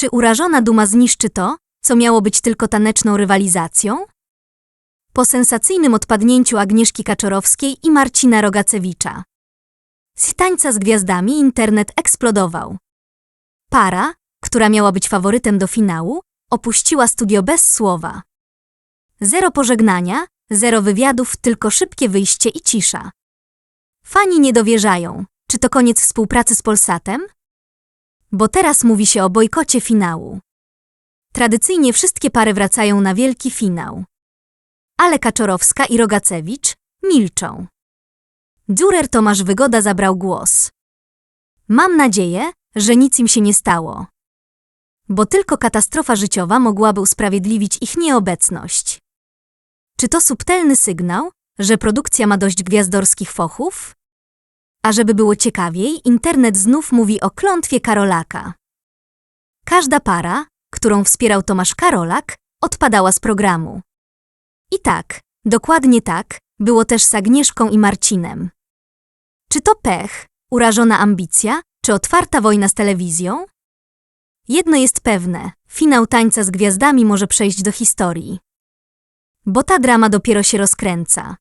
Czy urażona duma zniszczy to, co miało być tylko taneczną rywalizacją? Po sensacyjnym odpadnięciu Agnieszki Kaczorowskiej i Marcina Rogacewicza. Z tańca z gwiazdami internet eksplodował. Para, która miała być faworytem do finału, opuściła studio bez słowa. Zero pożegnania, zero wywiadów, tylko szybkie wyjście i cisza. Fani nie dowierzają. Czy to koniec współpracy z Polsatem? Bo teraz mówi się o bojkocie finału. Tradycyjnie wszystkie pary wracają na wielki finał. Ale Kaczorowska i Rogacewicz milczą. Dürer Tomasz Wygoda zabrał głos. Mam nadzieję, że nic im się nie stało. Bo tylko katastrofa życiowa mogłaby usprawiedliwić ich nieobecność. Czy to subtelny sygnał, że produkcja ma dość gwiazdorskich fochów? A żeby było ciekawiej, internet znów mówi o klątwie Karolaka. Każda para, którą wspierał Tomasz Karolak, odpadała z programu. I tak, dokładnie tak, było też z Agnieszką i Marcinem. Czy to pech, urażona ambicja, czy otwarta wojna z telewizją? Jedno jest pewne, finał tańca z gwiazdami może przejść do historii. Bo ta drama dopiero się rozkręca.